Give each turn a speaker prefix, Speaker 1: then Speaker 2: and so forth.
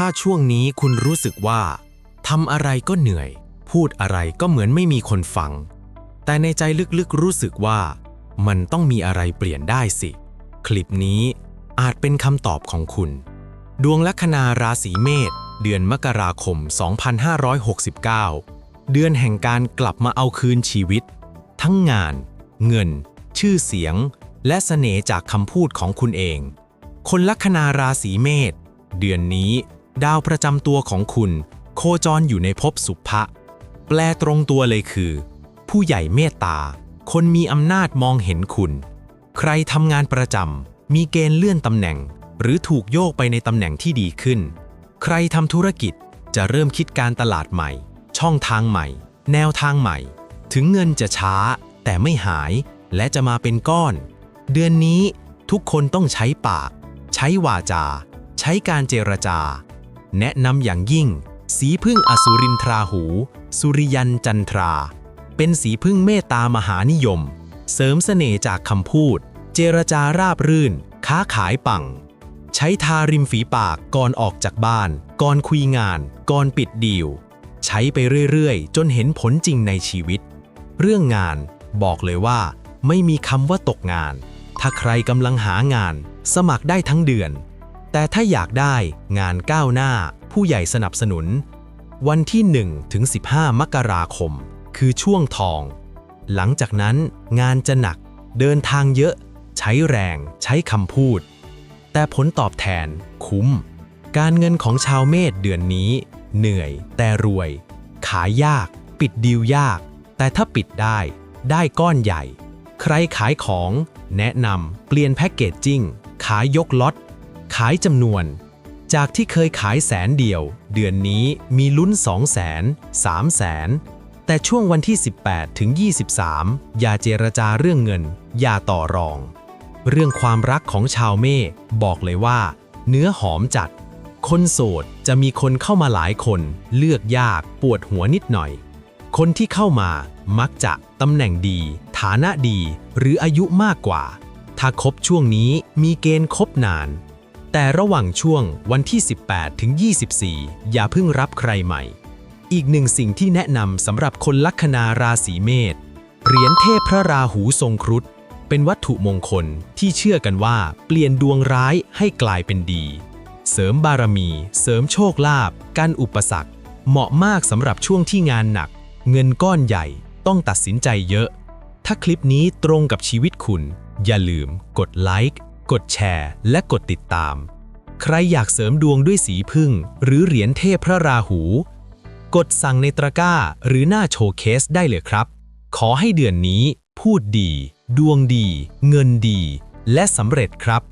Speaker 1: ถ้าช่วงนี้คุณรู้สึกว่าทำอะไรก็เหนื่อย พูดอะไรก็เหมือนไม่มีคนฟัง แต่ในใจลึกๆรู้สึกว่า มันต้องมีอะไรเปลี่ยนได้สิ คลิปนี้อาจเป็นคำตอบของคุณ ดวงลัคนาราศีเมษเดือนมกราคม 2569 เดือนแห่งการกลับมาเอาคืนชีวิต ทั้งงาน เงิน ชื่อเสียง และเสน่ห์จากคำพูดของคุณเอง คนลัคนาราศีเมษเดือนนี้ ดาวประจำตัวของคุณ โคจรอยู่ในภพสุภะแปลตรงตัวเลยคือ ผู้ใหญ่เมตตา คนมีอำนาจมองเห็นคุณ ใครทำงานประจำมีเกณฑ์เลื่อนตำแหน่ง หรือถูกโยกไปในตำแหน่งที่ดีขึ้น ใครทำธุรกิจจะเริ่มคิดการตลาดใหม่ ช่องทางใหม่ แนวทางใหม่ ถึงเงินจะช้า แต่ไม่หาย และจะมาเป็นก้อน เดือนนี้ทุกคนต้องใช้ปาก ใช้วาจา ใช้การเจรจา แนะนำอย่างยิ่ง สีพึ่งอสุรินทราหู สุริยันจันทรา เป็นสีพึ่งเมตตามหานิยม เสริมเสน่ห์จากคำพูด เจรจาราบรื่น ค้าขายปัง ใช้ทาริมฝีปากก่อนออกจากบ้าน ก่อนคุยงาน ก่อนปิดดีล ใช้ไปเรื่อยๆ จนเห็นผลจริงในชีวิต เรื่องงานบอกเลยว่า ไม่มีคำว่าตกงาน ถ้าใครกำลังหางาน สมัครได้ทั้งเดือน แต่ถ้าอยากได้งานก้าวหน้าผู้ใหญ่สนับสนุน วันที่ 1 ถึง 15 มกราคม คือช่วงทอง หลังจากนั้นงานจะหนัก เดินทางเยอะ ใช้แรง ใช้คำพูด แต่ผลตอบแทนคุ้ม การเงินของชาวเมษเดือนนี้ เหนื่อยแต่รวย ขายยาก ปิดดีลยาก แต่ถ้าปิดได้ ได้ก้อนใหญ่ ใครขายของ แนะนำเปลี่ยนแพ็กเกจจิ้งขายยกล็อต ขายจำนวน จากที่เคยขายแสนเดียว เดือนนี้มีลุ้น 2 0 0 0 0 0 3 0 0แสนแต่ช่วงวันที่ 18 ถึง 23 อย่าเจรจาเรื่องเงิน อย่าต่อรอง เรื่องความรักของชาวเมษบอกเลยว่า เนื้อหอมจัด คนโสดจะมีคนเข้ามาหลายคน เลือกยากปวดหัวนิดหน่อย คนที่เข้ามามักจะตำแหน่งดี ฐานะดี หรืออายุมากกว่า ถ้าคบช่วงนี้มีเกณฑ์คบนาน แต่ระหว่างช่วงวันที่ 18 ถึง 24 อย่าเพิ่งรับใครใหม่ อีกหนึ่งสิ่งที่แนะนำสำหรับคนลัคนาราศีเมษเหรียญเทพพระราหูทรงครุฑเป็นวัตถุมงคลที่เชื่อกันว่าเปลี่ยนดวงร้ายให้กลายเป็นดี เสริมบารมี เสริมโชคลาภกันอุปสรรค เหมาะมากสำหรับช่วงที่งานหนัก เงินก้อนใหญ่ต้องตัดสินใจเยอะ ถ้าคลิปนี้ตรงกับชีวิตคุณ อย่าลืมกดไลค์ กดแชร์ และกดติดตาม ใครอยากเสริมดวงด้วยสีพึ่ง หรือเหรียญเทพพระราหู กดสั่งในตะกร้า หรือหน้าโชว์เคสได้เลยครับ ขอให้เดือนนี้ พูดดี ดวงดี เงินดี และสำเร็จครับ